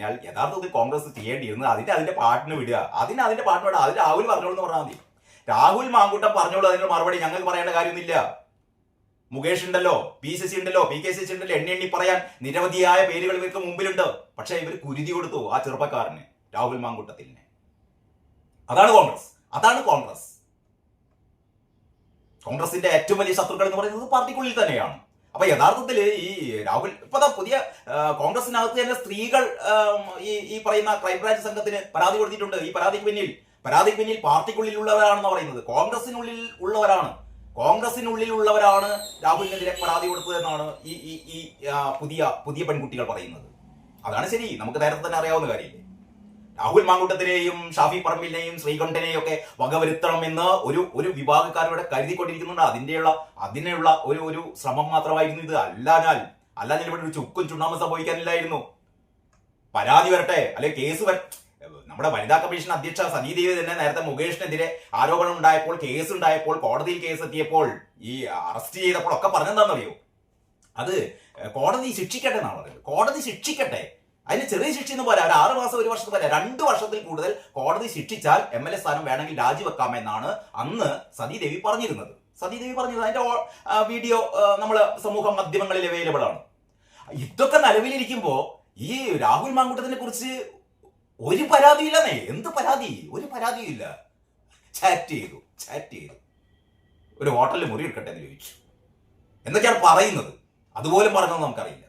അയാൾ യഥാർത്ഥത്തിൽ കോൺഗ്രസ് ചെയ്യേണ്ടിയിരുന്നത് അതിന്റെ അതിന്റെ പാട്ടിന് വിടുക. അതിന് അതിന്റെ പാട്ടിന് വിടുക. അത് രാഹുൽ പറഞ്ഞോളൂ എന്ന് പറഞ്ഞാൽ മതി. രാഹുൽ മാങ്കൂട്ടം പറഞ്ഞോളൂ അതിന്റെ മറുപടി ഞങ്ങൾക്ക് പറയേണ്ട കാര്യമൊന്നുമില്ല മുകേഷ് ഉണ്ടല്ലോ പി സി സി ഉണ്ടല്ലോ പി കെ സി സി ഉണ്ടല്ലോ എണ്ണി എണ്ണി പറയാൻ നിരവധിയായ പേരുകൾ ഇവർക്ക് മുമ്പിലുണ്ട്. പക്ഷെ ഇവർ കുരുതി കൊടുത്തു ആ ചെറുപ്പക്കാരന് രാഹുൽ മാങ്കൂട്ടത്തിന് അതാണ് കോൺഗ്രസ്. അതാണ് കോൺഗ്രസ്. കോൺഗ്രസിന്റെ ഏറ്റവും വലിയ ശത്രുക്കൾ എന്ന് പറയുന്നത് പാർട്ടിക്കുള്ളിൽ തന്നെയാണ്. അപ്പൊ യഥാർത്ഥത്തിൽ ഈ രാഹുൽ ഇപ്പൊ പുതിയ കോൺഗ്രസിനകത്ത് തന്നെ സ്ത്രീകൾ ഈ ഈ പറയുന്ന ക്രൈംബ്രാഞ്ച് സംഘത്തിന് പരാതി കൊടുത്തിട്ടുണ്ട്. ഈ പരാതിക്ക് പിന്നിൽ പരാതിക്ക് പിന്നിൽ പാർട്ടിക്കുള്ളിലുള്ളവരാണെന്ന് പറയുന്നത്. കോൺഗ്രസിനുള്ളിൽ ഉള്ളവരാണ്. കോൺഗ്രസിനുള്ളിലുള്ളവരാണ് രാഹുലിനെതിരെ പരാതി കൊടുത്തതെന്നാണ് ഈ ഈ ഈ പുതിയ പുതിയ പെൺകുട്ടികൾ പറയുന്നത്. അതാണ് ശരി. നമുക്ക് നേരത്തെ തന്നെ അറിയാവുന്ന കാര്യമില്ലേ? രാഹുൽ മാങ്കൂട്ടത്തിനെയും ഷാഫി പറമ്പിലിനെയും ശ്രീകണ്ഠനെയും ഒക്കെ വകവരുത്തണം എന്ന് ഒരു ഒരു വിഭാഗക്കാരോടെ കരുതിക്കൊണ്ടിരിക്കുന്നുണ്ട്. അതിന്റെയുള്ള അതിനുള്ള ഒരു ഒരു ശ്രമം മാത്രമായിരുന്നു ഇത്. അല്ലാഞ്ഞാൽ അല്ലാഞ്ഞാൽ ഇവിടെ ഒരു ചുക്കും ചുണ്ണാമ്പ് സംഭവിക്കാനില്ലായിരുന്നു. പരാതി വരട്ടെ. അല്ലെ കേസ് വര നമ്മുടെ വനിതാ കമ്മീഷൻ അധ്യക്ഷ സനീ ദേവി തന്നെ നേരത്തെ മുകേഷിനെതിരെ ആരോപണം ഉണ്ടായപ്പോൾ കേസ് ഉണ്ടായപ്പോൾ കോടതിയിൽ കേസ് എത്തിയപ്പോൾ ഈ അറസ്റ്റ് ചെയ്തപ്പോൾ ഒക്കെ പറഞ്ഞെന്താണെന്നറിയോ? അത് കോടതി ശിക്ഷിക്കട്ടെ എന്നാണ് പറയുന്നത്. കോടതി ശിക്ഷിക്കട്ടെ. അതിന് ചെറിയ ശിക്ഷ എന്ന് പോലെ ഒരു ആറ് മാസം ഒരു വർഷം പോലെ രണ്ട് വർഷത്തിൽ കൂടുതൽ കോടതി ശിക്ഷിച്ചാൽ എം എൽ എ സ്ഥാനം വേണമെങ്കിൽ രാജിവെക്കാമെന്നാണ് അന്ന് സതീദേവി പറഞ്ഞിരുന്നത്. സതീദേവി പറഞ്ഞിരുന്നത്. അതിന്റെ വീഡിയോ നമ്മൾ സമൂഹ മാധ്യമങ്ങളിൽ അവൈലബിൾ ആണ്. ഇതൊക്കെ നിലവിലിരിക്കുമ്പോ ഈ രാഹുൽ മാങ്കൂട്ടത്തിനെ കുറിച്ച് ഒരു പരാതിയില്ലെന്നേ എന്ത് പരാതി? ഒരു പരാതിയില്ല. ചാറ്റ് ചെയ്തു ചാറ്റ് ചെയ്തു. ഒരു ഹോട്ടലിൽ മുറി എടുക്കട്ടെ എന്ന് ചോദിച്ചു. എന്തൊക്കെയാണ് പറയുന്നത്. അതുപോലും പറഞ്ഞത് നമുക്കറിയില്ല.